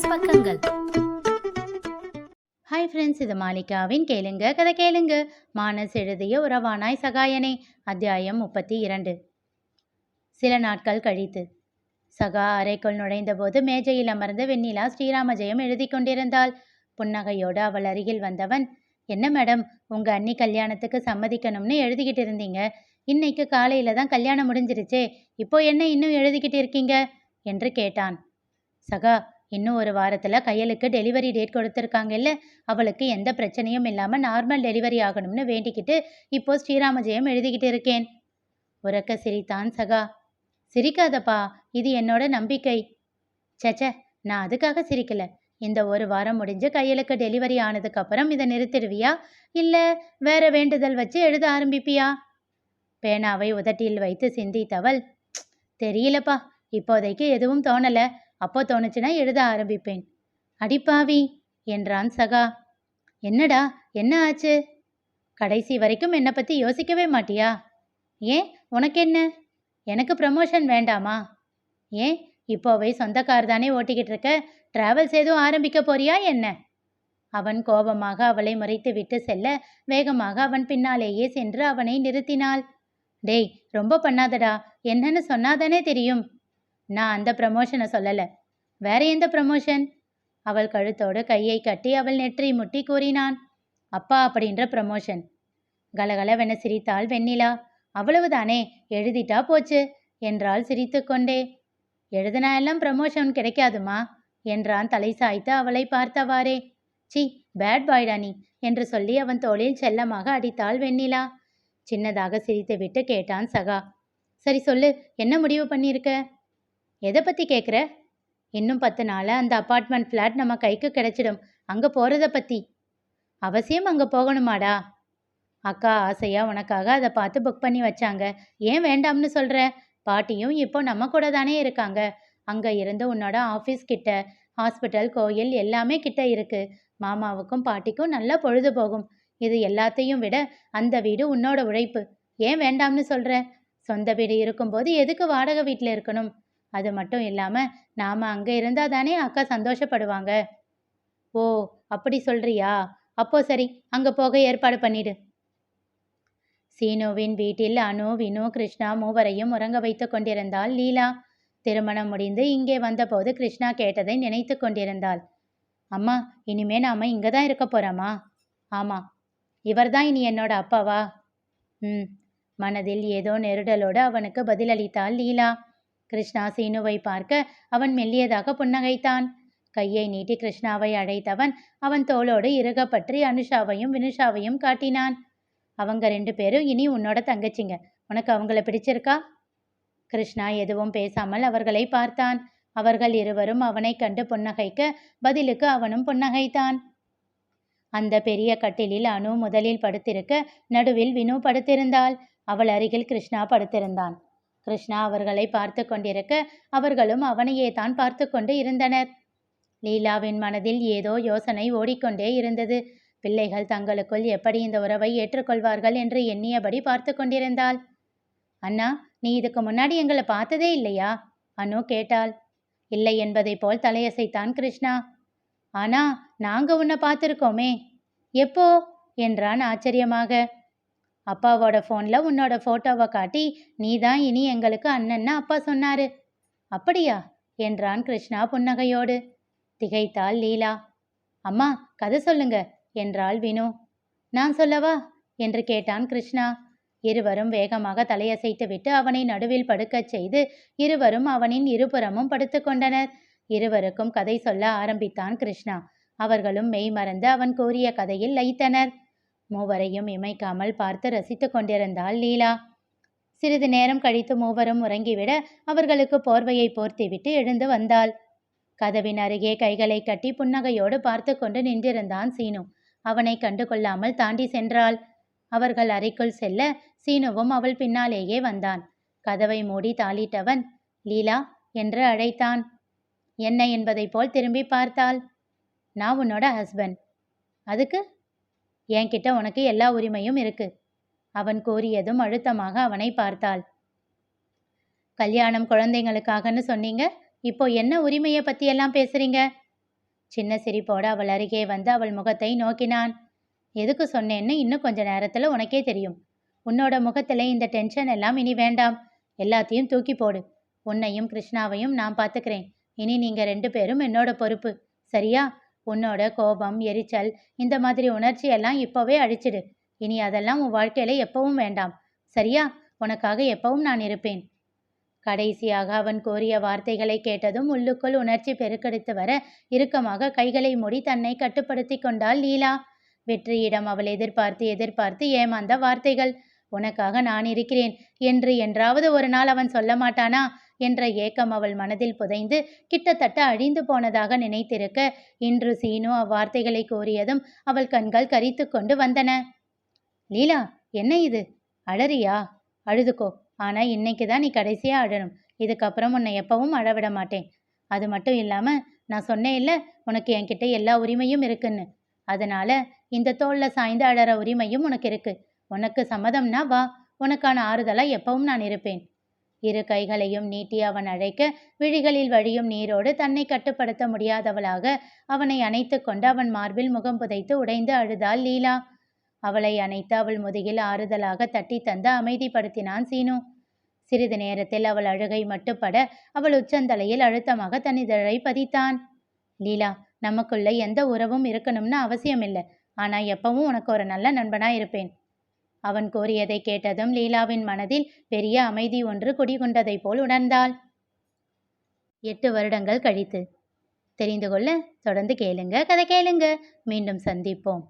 Plus பக்கங்கள். Hi friends இது மாலிகாவின் கேளுங்க கதை கேளுங்க. மானஸ் எழுதிய உறவானாய் சகாயனே அத்தியாயம் முப்பத்தி இரண்டு. சில நாட்கள் கழித்து. சகா அறைக்குள் நுழைந்தபோது மேஜையில் அமர்ந்து வெண்ணிலா ஸ்ரீராம ஜெயம் எழுதி கொண்டிருந்தாள். புன்னகையோடு அவள் அருகில் வந்தவன் என்ன மேடம் உங்க அண்ணி கல்யாணத்துக்கு சம்மதிக்கணும்னு எழுதிக்கிட்டு இருந்தீங்க. இன்னைக்கு காலையில தான் கல்யாணம் முடிஞ்சிருச்சே இப்போ என்ன இன்னும் எழுதிக்கிட்டு இருக்கீங்க? என்று கேட்டான். சகா இன்னும் ஒரு வாரத்தில் கையலுக்கு டெலிவரி டேட் கொடுத்துருக்காங்கல்ல? அவளுக்கு எந்த பிரச்சனையும் இல்லாமல் நார்மல் டெலிவரி ஆகணும்னு வேண்டிக்கிட்டு இப்போ ஸ்ரீராமஜெயம் எழுதிக்கிட்டு இருக்கேன். உறக்க சிரித்தான் சகா. சிரிக்காதப்பா இது என்னோட நம்பிக்கை. சச்ச நான் அதுக்காக சிரிக்கல. இந்த ஒரு வாரம் முடிஞ்சு கையலுக்கு டெலிவரி ஆனதுக்கப்புறம் இதை நிறுத்திடுவியா? இல்லை வேற வேண்டுதல் வச்சு எழுத ஆரம்பிப்பியா? பேனாவை உதட்டியில் வைத்து சிந்தித்தவள் தெரியலப்பா இப்போதைக்கு எதுவும் தோணலை. அப்போ தோணுச்சுன்னா எழுத ஆரம்பிப்பேன். அடிப்பாவி என்றான் சகா. என்னடா என்ன ஆச்சு? கடைசி வரைக்கும் என்னை பற்றி யோசிக்கவே மாட்டியா? ஏன் உனக்கு என்ன எனக்கு ப்ரமோஷன் வேண்டாமா? ஏன் இப்போவே சொந்த கார் தானே ஓட்டிக்கிட்டு இருக்க? டிராவல்ஸ் எதுவும் ஆரம்பிக்க போறியா என்ன? அவன் கோபமாக அவளை முறைத்து விட்டு செல்ல வேகமாக அவன் பின்னாலேயே சென்று அவனை நிறுத்தினாள். டேய் ரொம்ப பண்ணாதடா. என்னன்னு சொன்னாதானே தெரியும். நான் அந்த ப்ரமோஷனை சொல்லலை. வேற எந்த ப்ரமோஷன் அவள் கழுத்தோடு கையை கட்டி அவள் நெற்றி முட்டி கூறினான். அப்பா அப்படின்ற ப்ரமோஷன் கலகலவென சிரித்தாள் வெண்ணிலா. அவ்வளவுதானே எழுதிட்டா போச்சு என்றாள் சிரித்துக்கொண்டே. எழுதினா எல்லாம் ப்ரமோஷன் கிடைக்காதுமா என்றான் தலை சாய்த்து அவளை பார்த்தவாறே. சி பேட் பாய்டா நீ என்று சொல்லி அவன் தோளில் செல்லமாக அடித்தாள் வெண்ணிலா. சின்னதாக சிரித்துவிட்டு கேட்டான் சகா. சரி சொல்லு என்ன முடிவு பண்ணியிருக்க? எதை பற்றி கேட்குற இன்னும் பத்து நாளாக அந்த அப்பார்ட்மெண்ட் ஃப்ளாட் நம்ம கைக்கு கிடைச்சிடும். அங்கே போகிறத பற்றி அவசியம் அங்கே போகணுமாடா? அக்கா ஆசையாக உனக்காக அதை பார்த்து புக் பண்ணி வச்சாங்க. ஏன் வேண்டாம்னு சொல்கிற பாட்டியும் இப்போ நம்ம கூட தானே இருக்காங்க. அங்கே இருந்து உன்னோட ஆஃபீஸ் கிட்ட ஹாஸ்பிட்டல் கோயில் எல்லாமே கிட்ட இருக்குது மாமாவுக்கும் பாட்டிக்கும் நல்லா பொழுது போகும். இது எல்லாத்தையும் விட அந்த வீடு உன்னோட உழைப்பு. ஏன் வேண்டாம்னு சொல்கிற சொந்த வீடு இருக்கும்போது எதுக்கு வாடகை வீட்டில் இருக்கணும்? அது மட்டும் இல்லாமல் நாம் அங்கே இருந்தால் தானே அக்கா சந்தோஷப்படுவாங்க. ஓ அப்படி சொல்றியா? அப்போ சரி அங்கே போக ஏற்பாடு பண்ணிடு. சீனுவின் வீட்டில் அனு வினு கிருஷ்ணா மூவரையும் உறங்க வைத்து கொண்டிருந்தாள் லீலா. திருமணம் முடிந்து இங்கே வந்தபோது கிருஷ்ணா கேட்டதை நினைத்து கொண்டிருந்தாள். அம்மா இனிமே நாம இங்க தான் இருக்க போறோமா? ஆமா. இவர்தான் இனி என்னோட அப்பாவா? ம். மனதில் ஏதோ நெருடலோடு அவனுக்கு பதிலளித்தாள் லீலா. கிருஷ்ணா சீனுவை பார்க்க அவன் மெல்லியதாக புன்னகைத்தான். கையை நீட்டி கிருஷ்ணாவை அழைத்தவன் அவன் தோளோடு இறுக பற்றி அனுஷாவையும் வினுஷாவையும் காட்டினான். அவங்க ரெண்டு பேரும் இனி உன்னோட தங்கச்சிங்க உனக்கு அவங்கள பிடிச்சிருக்கா? கிருஷ்ணா எதுவும் பேசாமல் அவர்களை பார்த்தான். அவர்கள் இருவரும் அவனை கண்டு புன்னகைக்க பதிலுக்கு அவனும் புன்னகைத்தான். அந்த பெரிய கட்டிலில் அனு முதலில் படுத்திருக்க நடுவில் வினு படுத்திருந்தாள். அவள் அருகில் கிருஷ்ணா படுத்திருந்தான். கிருஷ்ணா அவர்களை பார்த்து கொண்டிருக்க அவர்களும் அவனையே தான் பார்த்து கொண்டு இருந்தனர். லீலாவின் மனதில் ஏதோ யோசனை ஓடிக்கொண்டே இருந்தது. பிள்ளைகள் தங்களுக்குள் எப்படி இந்த உறவை ஏற்றுக்கொள்வார்கள் என்று எண்ணியபடி பார்த்து கொண்டிருந்தாள். அண்ணா நீ இதுக்கு முன்னாடி எங்களை பார்த்ததே இல்லையா? அனு கேட்டாள். இல்லை என்பதை போல் தலையசைத்தான் கிருஷ்ணா. ஆனா நாங்க உன்னை பார்த்துருக்கோமே. எப்போ? என்றான் ஆச்சரியமாக. அப்பாவோட ஃபோனில் உன்னோட ஃபோட்டோவை காட்டி நீ தான் இனி எங்களுக்கு அண்ணன்னு அப்பா சொன்னாரு. அப்படியா? என்றான் கிருஷ்ணா புன்னகையோடு. திகைத்தாள் லீலா. அம்மா கதை சொல்லுங்க என்றாள் வினு. நான் சொல்லவா? என்று கேட்டான் கிருஷ்ணா. இருவரும் வேகமாக தலையசைத்துவிட்டு அவனை நடுவில் படுக்கச் செய்து இருவரும் அவனின் இருபுறமும் படுத்துக்கொண்டனர் இருவருக்கும் கதை சொல்ல ஆரம்பித்தான் கிருஷ்ணா. அவர்களும் மெய் மறந்து அவன் கூறிய கதையில் லைத்தனர் மூவரையும் இமைக்காமல் பார்த்து ரசித்து கொண்டிருந்தாள் லீலா. சிறிது நேரம் கழித்து மூவரும் உறங்கிவிட அவர்களுக்கு போர்வையை போர்த்திவிட்டு எழுந்து வந்தாள். கதவின் அருகே கைகளை கட்டி புன்னகையோடு பார்த்து கொண்டு நின்றிருந்தான் சீனு. அவனை கண்டு கொள்ளாமல் தாண்டி சென்றாள். அவர்கள் அறைக்குள் செல்ல சீனுவும் அவள் பின்னாலேயே வந்தான். கதவை மூடி தாளிட்டவன் லீலா என்று அழைத்தான். என்ன என்பதைப் போல் திரும்பி பார்த்தாள். நான் உன்னோட ஹஸ்பண்ட் அதுக்கு என்கிட்ட உனக்கு எல்லா உரிமையும் இருக்கு. அவன் கூறியதும் அழுத்தமாக அவனை பார்த்தாள். கல்யாணம் குழந்தைங்களுக்காகன்னு சொன்னீங்க? இப்போ என்ன உரிமையை பத்தி எல்லாம் பேசுறீங்க? சின்ன சிரிப்போடு அவள் அருகே வந்து அவள் முகத்தை நோக்கினான். எதுக்கு சொன்னேன்னு இன்னும் கொஞ்ச நேரத்தில் உனக்கே தெரியும். உன்னோட முகத்தில் இந்த டென்ஷன் எல்லாம் இனி வேண்டாம். எல்லாத்தையும் தூக்கி போடு. உன்னையும் கிருஷ்ணாவையும் நான் பார்த்துக்கிறேன் இனி நீங்கள் ரெண்டு பேரும் என்னோட பொறுப்பு. சரியா? உன்னோட கோபம் எரிச்சல் இந்த மாதிரி உணர்ச்சி எல்லாம் இப்போவே அழிச்சிடு. இனி அதெல்லாம் உன் வாழ்க்கையில எப்பவும் வேண்டாம். சரியா? உனக்காக எப்பவும் நான் இருப்பேன். கடைசியாக அவன் கூறிய வார்த்தைகளை கேட்டதும் உள்ளுக்குள் உணர்ச்சி பெருக்கெடுத்து வர இறுக்கமாக கைகளை மூடி தன்னை கட்டுப்படுத்தி கொண்டாள் லீலா. வெற்றியிடம் அவள் எதிர்பார்த்து எதிர்பார்த்து ஏமாந்த வார்த்தைகள். உனக்காக நான் இருக்கிறேன். என்று என்றாவது ஒரு நாள் அவன் சொல்ல மாட்டானா? என்ற ஏக்கம் அவள் மனதில் புதைந்து கிட்டத்தட்ட அழிந்து போனதாக நினைத்திருக்க இன்று சீனு அவ்வார்த்தைகளை கூறியதும் அவள் கண்கள் கரித்து கொண்டு வந்தன. லீலா என்ன இது? அழறியா அழுதுக்கோ ஆனா இன்னைக்கு தான் நீ கடைசியா அழணும். இதுக்கப்புறம் உன்னை எப்பவும் அழவிட மாட்டேன். அது மட்டும் இல்லாம நான் சொன்னேன் இல்ல உனக்கு என்கிட்ட எல்லா உரிமையும் இருக்குன்னு. அதனால இந்த தோல்ல சாய்ந்து அழற உரிமையும் உனக்கு இருக்கு. உனக்கு சம்மதம்னா வா. உனக்கான ஆறுதலா எப்பவும் நான் இருப்பேன். இரு கைகளையும் நீட்டி அவன் அழைக்க விழிகளில் வழியும் நீரோடு தன்னை கட்டுப்படுத்த முடியாதவளாக அவனை அணைத்து கொண்டு அவன் மார்பில் முகம் புதைத்து உடைந்து அழுதாள் லீலா. அவளை அணைத்து அவள் முதுகில் ஆறுதலாக தட்டி தந்து அமைதிப்படுத்தினான் சீனு. சிறிது நேரத்தில் அவள் அழுகை மட்டுப்பட அவள் உச்சந்தலையில் அழுத்தமாக தன் இதழை பதித்தான். லீலா நமக்குள்ள எந்த உறவும் இருக்கணும்னு அவசியமில்லை. ஆனால் ஆனா எப்பவும் உனக்கு ஒரு நல்ல நண்பனாக இருப்பேன். அவன் கூறியதை கேட்டதும் லீலாவின் மனதில் பெரிய அமைதி ஒன்று குடிகொண்டதைப் போல் உணர்ந்தாள். எட்டு வருடங்கள் கழித்து. தெரிந்து கொள்ள தொடர்ந்து கேளுங்க. கதை கேளுங்க. மீண்டும் சந்திப்போம்.